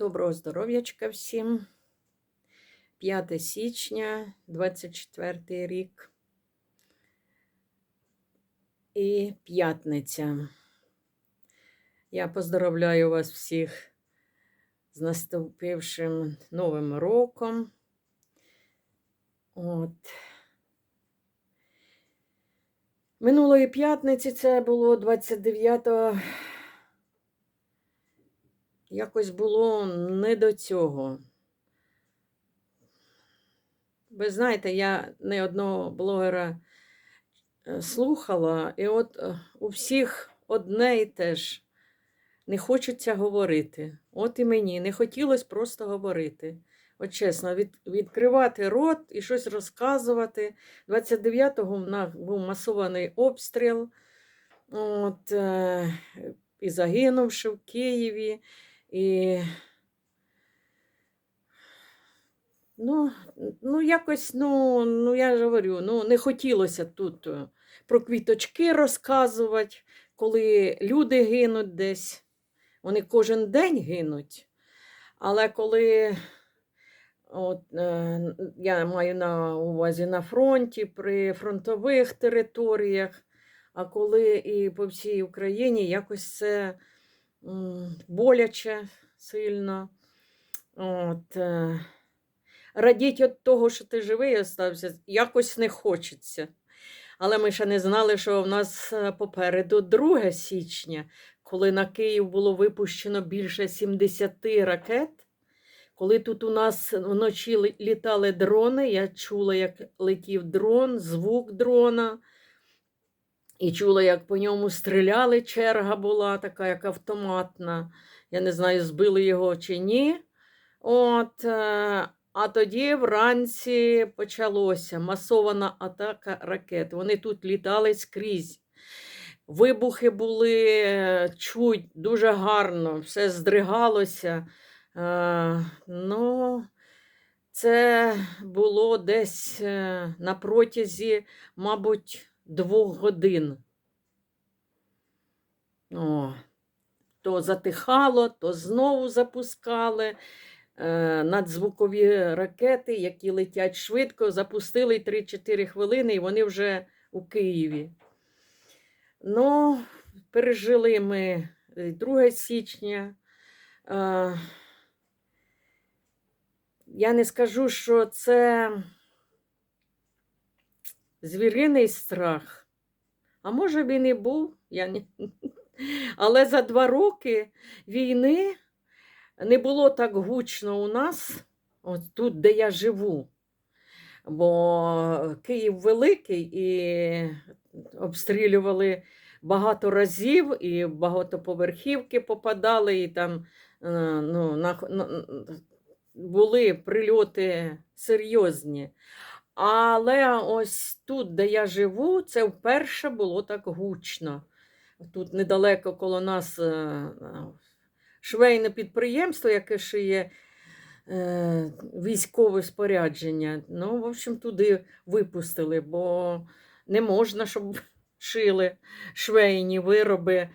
Доброго здоров'ячка всім. 5 січня, 24 рік. І п'ятниця. Я поздравляю вас всіх з наступившим Новим роком. От. Минулої п'ятниці це було 29 якось було не до цього. Ви знаєте, я не одного блогера е, слухала, і от е, у всіх одне і те ж. Не хочеться говорити. От і мені не хотілося просто говорити. От чесно, від, відкривати рот і щось розказувати. 29-го в нас був масований обстріл. От, е, і загинувши в Києві. І ну, ну якось, ну, ну я ж говорю, ну, не хотілося тут е, про квіточки розказувати, коли люди гинуть десь. Вони кожен день гинуть. Але коли от, е, я маю на увазі на фронті, при фронтових територіях, а коли і по всій Україні якось це боляче сильно. От, е, радіть від того, що ти живий остався, якось не хочеться. Але ми ще не знали, що в нас е, попереду 2 січня, коли на Київ було випущено більше 70 ракет. Коли тут у нас вночі літали дрони, я чула, як летів дрон, звук дрона. І чула, як по ньому стріляли. Черга була така, як автоматна. Я не знаю, збили його чи ні. От, е, а тоді вранці почалося масована атака ракет. Вони тут літали скрізь. Вибухи були е, чуть дуже гарно, все здригалося. Е, ну, це було десь на протязі, мабуть, двох годин. О, то затихало, то знову запускали. Е, надзвукові ракети, які летять швидко, запустили 3-4 хвилини, і вони вже у Києві. Ну, пережили ми е, 2 січня. Е, я не скажу, що це звіриний страх. А може він і був, я не... але за два роки війни не було так гучно у нас, от тут, де я живу. Бо Київ великий і обстрілювали багато разів, і багатоповерхівки попадали, і там е, ну, на, були прильоти серйозні. Але ось тут, де я живу, це вперше було так гучно. Тут недалеко коло нас е, е, швейне підприємство, яке шиє е, військове спорядження. Ну, в общем, туди випустили, бо не можна, щоб шили швейні вироби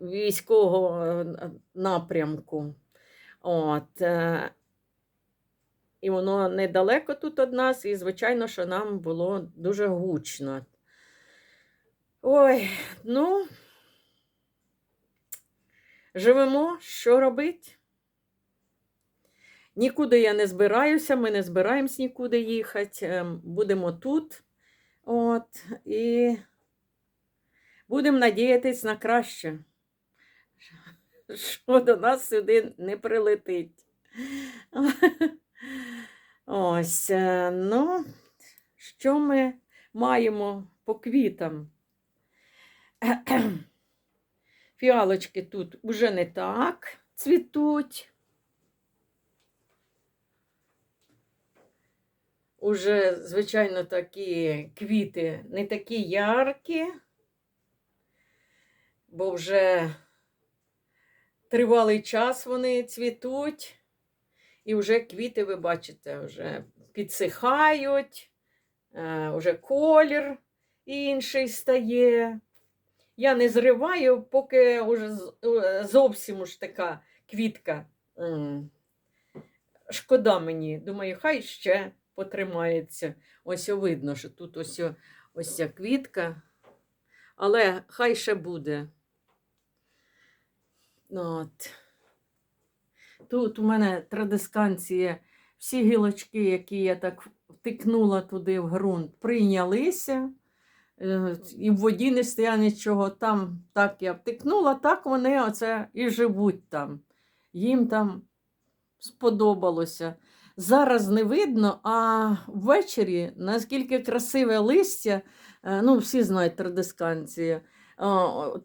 військового напрямку. От, і воно недалеко тут від нас, і, звичайно, що нам було дуже гучно. Ой, ну, живемо, що робити? Нікуди я не збираюся, ми не збираємось нікуди їхати. ем, Будемо тут. От, і будемо надіятись на краще, що до нас сюди не прилетить. Ось, е, ну, що ми маємо по квітам? Фіалочки тут уже не так цвітуть. Уже, звичайно, такі квіти не такі яркі, бо вже тривалий час вони цвітуть. І вже квіти, ви бачите, вже підсихають, е, вже колір інший стає. Я не зриваю, поки вже зовсім уж така квітка шкода мені. Думаю, хай ще потримається. Ось видно, що тут ось, ось ця квітка. Але хай ще буде. Ну, От. Тут у мене традисканція, всі гілочки, які я так втикнула туди в ґрунт, прийнялися. Е, І в воді не стоя нічого. Там так я втикнула, так вони оце і живуть там. Їм там сподобалося. Зараз не видно, а ввечері наскільки красиве листя, е, ну, всі знають традисканції. От,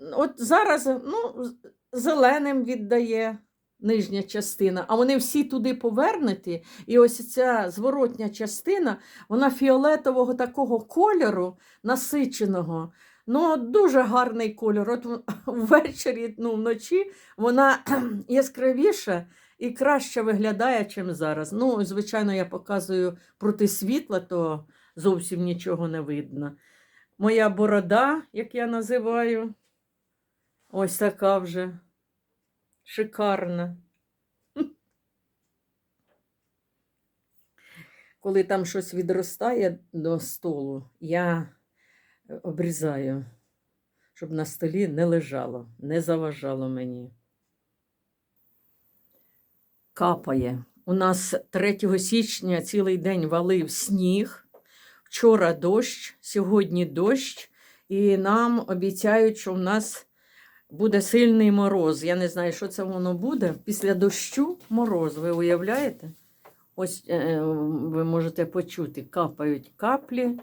от зараз ну, зеленим віддає нижня частина, а вони всі туди повернуті. І ось ця зворотня частина, вона фіолетового такого кольору, насиченого. Ну, дуже гарний кольор. От ввечері, ну, вночі вона яскравіша і краще виглядає, ніж зараз. Ну, звичайно, я показую проти світла, то зовсім нічого не видно. Моя борода, як я називаю, ось така вже шикарна. Коли там щось відростає до столу, я е, обрізаю, щоб на столі не лежало, не заважало мені. Капає. У нас 3 січня цілий день валив сніг. Вчора дощ, сьогодні дощ, і нам обіцяють, що в нас буде сильний мороз. Я не знаю, що це воно буде. Після дощу мороз, ви уявляєте? Ось е, ви можете почути, капають каплі.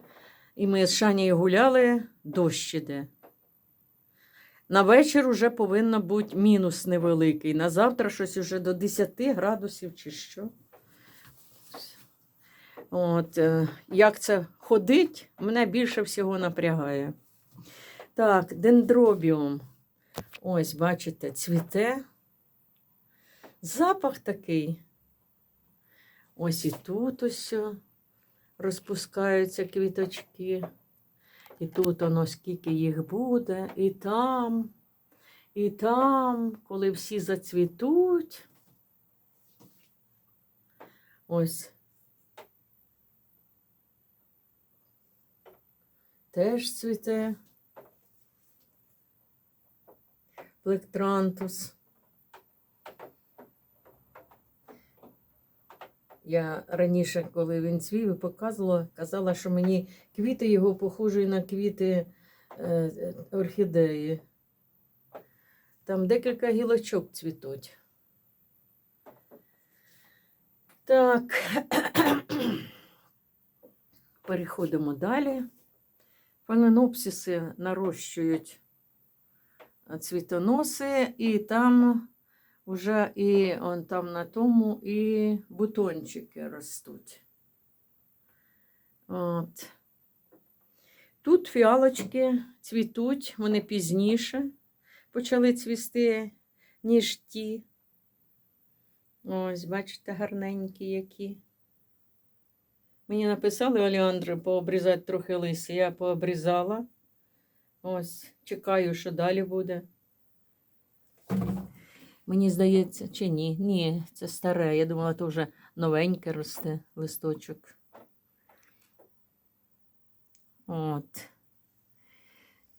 І ми з Шанією гуляли, дощ іде. На вечір вже повинно бути мінус невеликий. На завтра щось уже до 10 градусів чи що. От, е, як це ходить, мене більше всього напрягає. Так, дендробіум. Ось, бачите, цвіте. Запах такий. Ось і тут ось розпускаються квіточки. І тут воно скільки їх буде, і там, і там, коли всі зацвітуть. Ось. Теж цвіте. Плектрантус. Я раніше, коли він цвів, показувала, казала, що мені квіти його похожі на квіти е, орхідеї. Там декілька гілочок цвітуть. Так. Переходимо далі. Фаленопсиси нарощують цвітоноси, і там вже і он там на тому і бутончики ростуть. От. Тут фіалочки цвітуть, вони пізніше почали цвісти, ніж ті. Ось, бачите, гарненькі які. Мені написали Олеандри пообрізати трохи листя. Я пообрізала. Ось, чекаю, що далі буде. Мені здається, чи ні? Ні, це старе. Я думала, то вже новеньке росте листочок. От.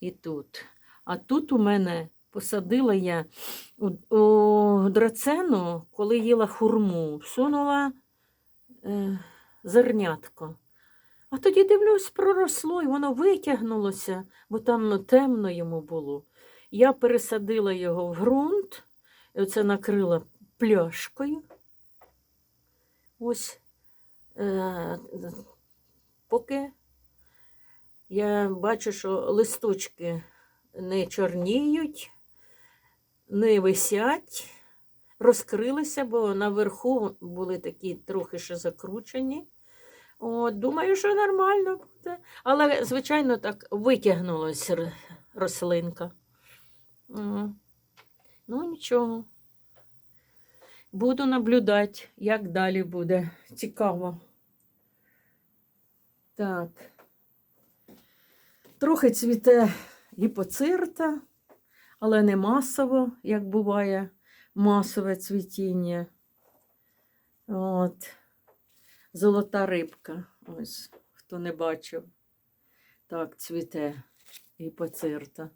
І тут. А тут у мене посадила я у, у драцену, коли їла хурму, всунула е, зернятко. А тоді дивлюсь, проросло, і воно витягнулося, бо там ну, темно йому було. Я пересадила його в ґрунт, і оце накрила пляшкою. Ось е, поки я бачу, що листочки не чорніють, не висять, розкрилися, бо наверху були такі трохи ще закручені. От, думаю, що нормально буде. Але, звичайно, так витягнулася рослинка. Ну, нічого. Буду наблюдати, як далі буде. Цікаво. Так. Трохи цвіте гіпоцирта, але не масово, як буває масове цвітіння. От. Золота рибка. Ось, хто не бачив. Так, цвіте і поцирта.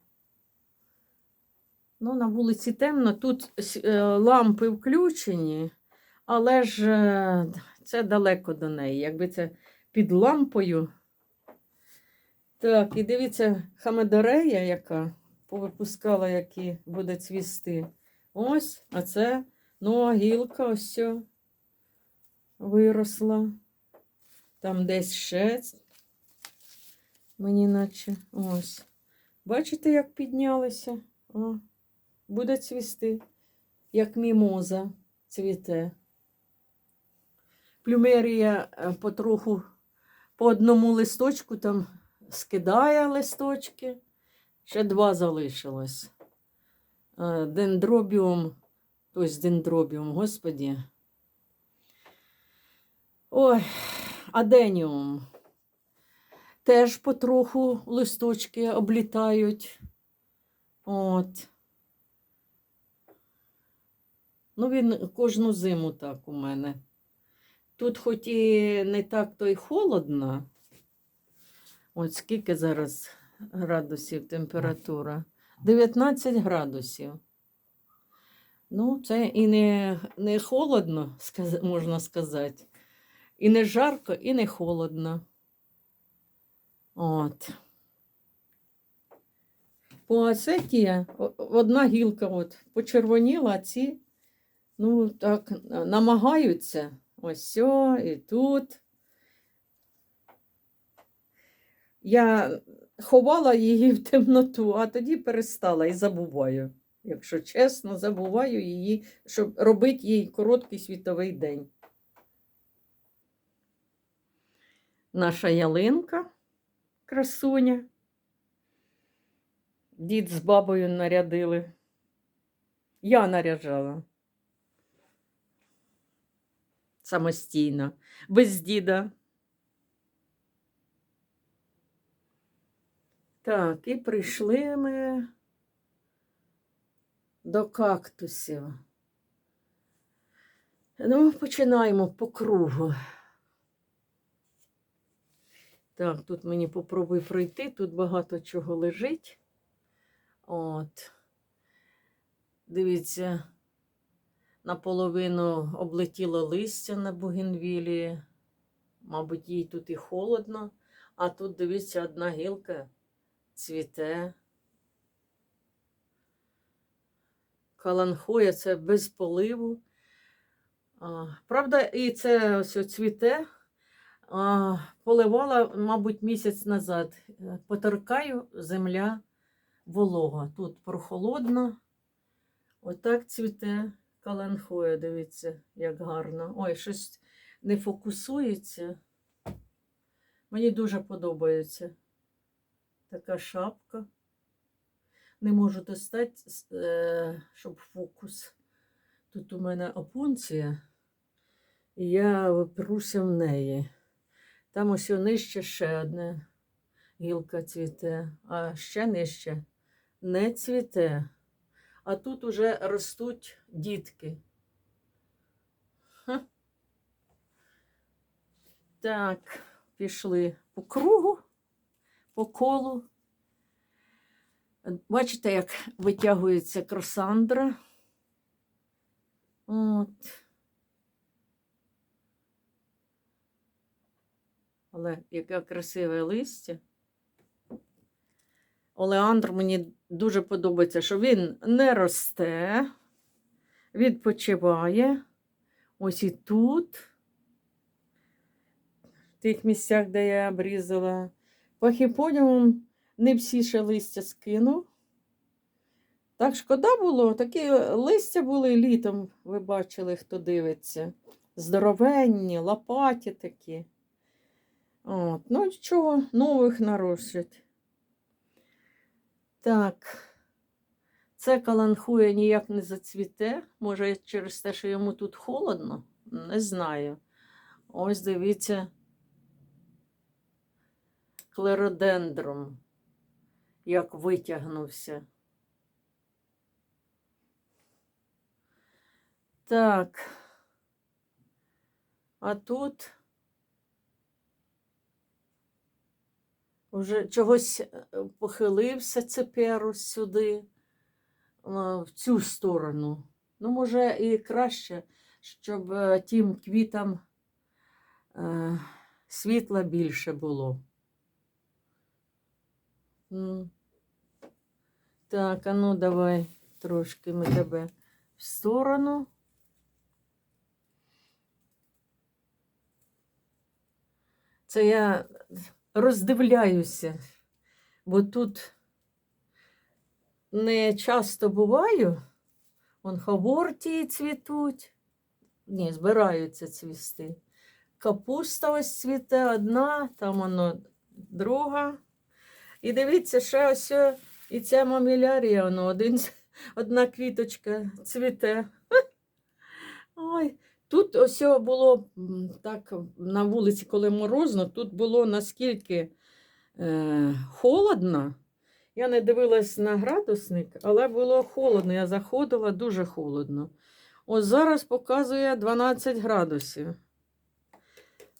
Ну, на вулиці темно, тут е, лампи включені, але ж е, це далеко до неї. Якби це під лампою. Так, і дивіться, хамедорея, яка повипускала, які буде цвісти. Ось, а це нова гілка, ось ця виросла. Там десь ще. Мені наче ось. Бачите, як піднялися? О, буде цвісти, як мімоза цвіте. Плюмерія е, потроху по одному листочку там скидає листочки. Ще два залишилось. Е, Дендробіум, тобто дендробіум, господі. Ой, аденіум. Теж потроху листочки облітають. От. Ну, він кожну зиму так у мене. Тут хоч і не так то й холодно. От скільки зараз градусів температура? 19 градусів. Ну, це і не, не холодно, можна сказати. І не жарко, і не холодно. От. По асеті одна гілка от почервоніла, а ці, ну, так, намагаються. Ось і тут. Я ховала її в темноту, а тоді перестала і забуваю. Якщо чесно, забуваю її, щоб робити їй короткий світовий день. Наша ялинка, красуня. Дід з бабою нарядили. Я наряджала. Самостійно, без діда. Так, і прийшли ми до кактусів. Ну, починаємо по кругу. Так, тут мені попробуй пройти, тут багато чого лежить. От. Дивіться, наполовину облетіло листя на бугенвілі. Мабуть, їй тут і холодно, а тут, дивіться, одна гілка цвіте. Каланхоя це без поливу. Правда, і це ось цвіте. Поливала, мабуть, місяць назад. Е, Поторкаю, земля волога. Тут прохолодно. Отак цвіте каланхоя, дивіться, як гарно. Ой, щось не фокусується. Мені дуже подобається така шапка. Не можу достати, е, щоб фокус. Тут у мене опунція, і я випруся в неї. Там ось нижче ще одна гілка цвіте, а ще нижче не цвіте. А тут уже ростуть дітки. Ха. Так, пішли по кругу, по колу. Бачите, як витягується кросандра. От. Але яке красиве листя. Олеандр мені дуже подобається, що він не росте, відпочиває. Ось і тут, в тих місцях, де я обрізала. Пахіподіум не всі ще листя скинув. Так шкода було, такі листя були літом, ви бачили, хто дивиться. Здоровенні, лопаті такі. От, ну нічого, нових нарощать. Так, це каланхуя ніяк не зацвіте. Може, через те, що йому тут холодно? Не знаю. Ось дивіться. Клеродендром, як витягнувся. Так. А тут вже чогось е, похилився цеперус сюди, в цю сторону. Ну, може, і краще, щоб е, тим квітам е, світла більше було. Так, а ну давай трошки ми тебе в сторону. Це я роздивляюся, бо тут не часто буваю. Вон хавортії цвітуть. Ні, збираються цвісти. Капуста ось цвіте одна, там воно друга. І дивіться, ще ось і ця мамілярія, воно один, одна квіточка цвіте. Ой, тут ось було так на вулиці, коли морозно, тут було наскільки е, холодно. Я не дивилась на градусник, але було холодно. Я заходила дуже холодно. Ось зараз показує 12 градусів.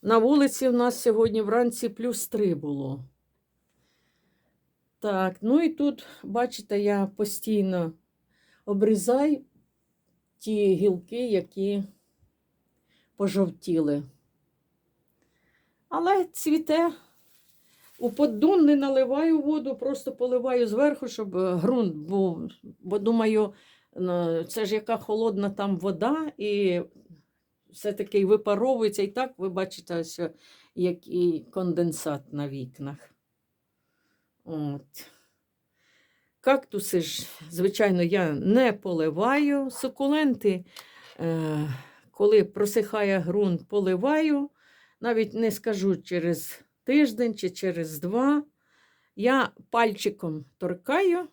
На вулиці в нас сьогодні вранці плюс 3 було. Так, ну і тут, бачите, я постійно обрізаю ті гілки, які пожовтіли. Але цвіте. У поддон не наливаю воду, просто поливаю зверху, щоб е, ґрунт був. Бо думаю, ну, це ж яка холодна там вода, і все-таки випаровується. І так ви бачите, ось, е, який конденсат на вікнах. От. Кактуси ж, звичайно, я не поливаю. Сукуленти, е, коли просихає ґрунт, поливаю. Навіть не скажу через тиждень чи через два. Я пальчиком торкаю,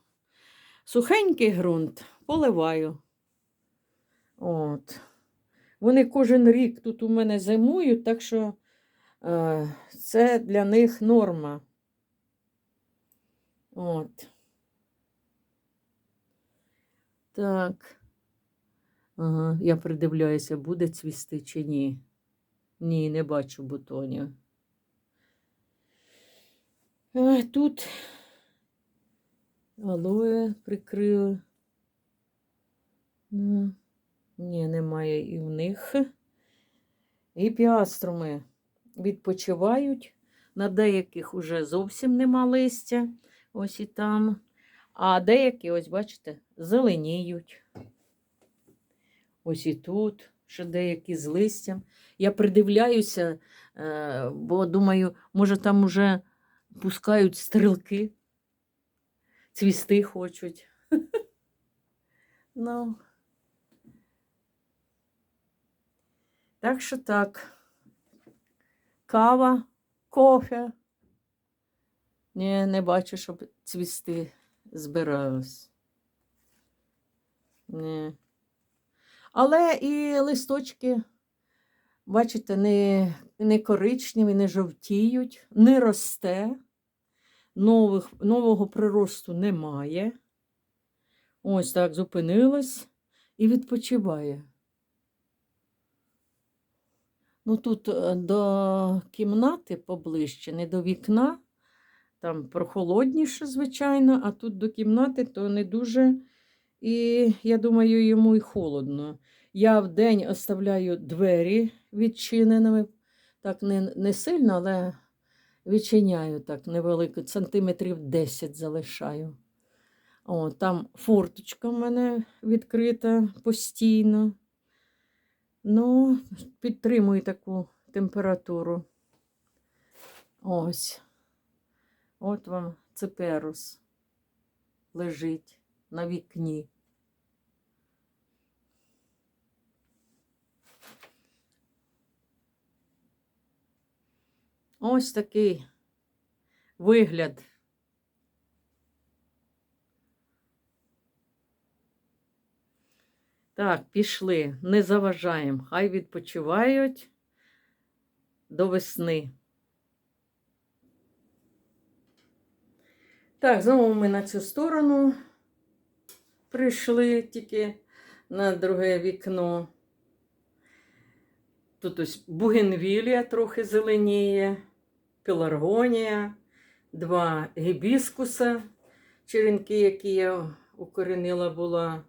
сухенький ґрунт поливаю. От. Вони кожен рік тут у мене зимують, так що е, це для них норма. От. Так. Ага, я придивляюся, буде цвісти чи ні. Ні, не бачу бутонів. А, тут алоє прикрили. Ну, Ні, немає і в них. І піаструми відпочивають. На деяких уже зовсім нема листя. Ось і там. А деякі, ось бачите, зеленіють. Ось і тут, ще деякі з листям. Я придивляюся, е, бо думаю, може там уже пускають стрілки, цвісти хочуть. Ну. Так що так. Кава, кофе. Ні, не бачу, щоб цвісти збирались. Ні. Але і листочки, бачите, не, не коричневі, не жовтіють, не росте. Нових, нового приросту немає. Ось так зупинилась і відпочиває. Ну, тут е, до кімнати поближче, не до вікна. Там прохолодніше, звичайно, а тут до кімнати то не дуже. І я думаю, йому і холодно. Я вдень оставляю двері відчиненими. Так, не, не сильно, але відчиняю так невелико, сантиметрів 10 залишаю. О, там форточка в мене відкрита постійно. Ну, підтримую таку температуру. Ось. От вам циперус лежить на вікні. Ось такий вигляд. Так, пішли, не заважаємо. Хай відпочивають до весни. Так, знову ми на цю сторону прийшли тільки на друге вікно. Тут ось бугенвілія трохи зеленіє, пеларгонія, два гібіскуса, черенки, які я укоренила була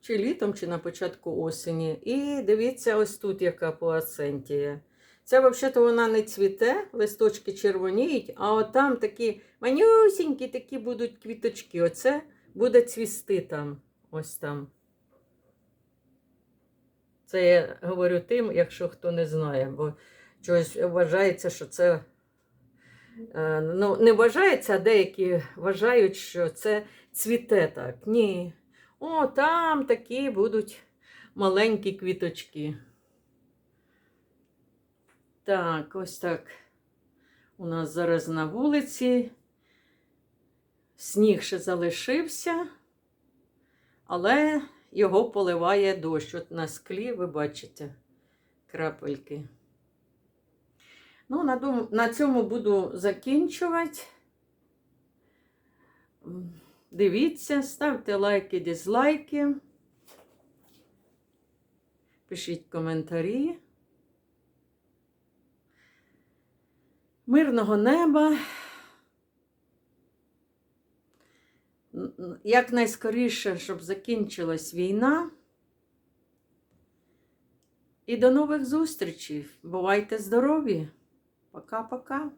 чи літом, чи на початку осені. І дивіться, ось тут яка поасентія. Це взагалі вона не цвіте, листочки червоніють, а от там такі манюсінькі такі будуть квіточки. Оце буде цвісти там. Ось там. Це я говорю тим, якщо хто не знає, бо чогось вважається, що це. е, Ну, не вважається, а деякі вважають, що це цвіте так. Ні. О, там такі будуть маленькі квіточки. Так, ось так. У нас зараз на вулиці. Сніг ще залишився, але його поливає дощ. От на склі ви бачите крапельки. Ну, на, на цьому буду закінчувати. Дивіться, ставте лайки, дизлайки. Пишіть коментарі. Мирного неба. Якнайскоріше, щоб закінчилась війна. І до нових зустрічей. Бувайте здорові. Пока-пока.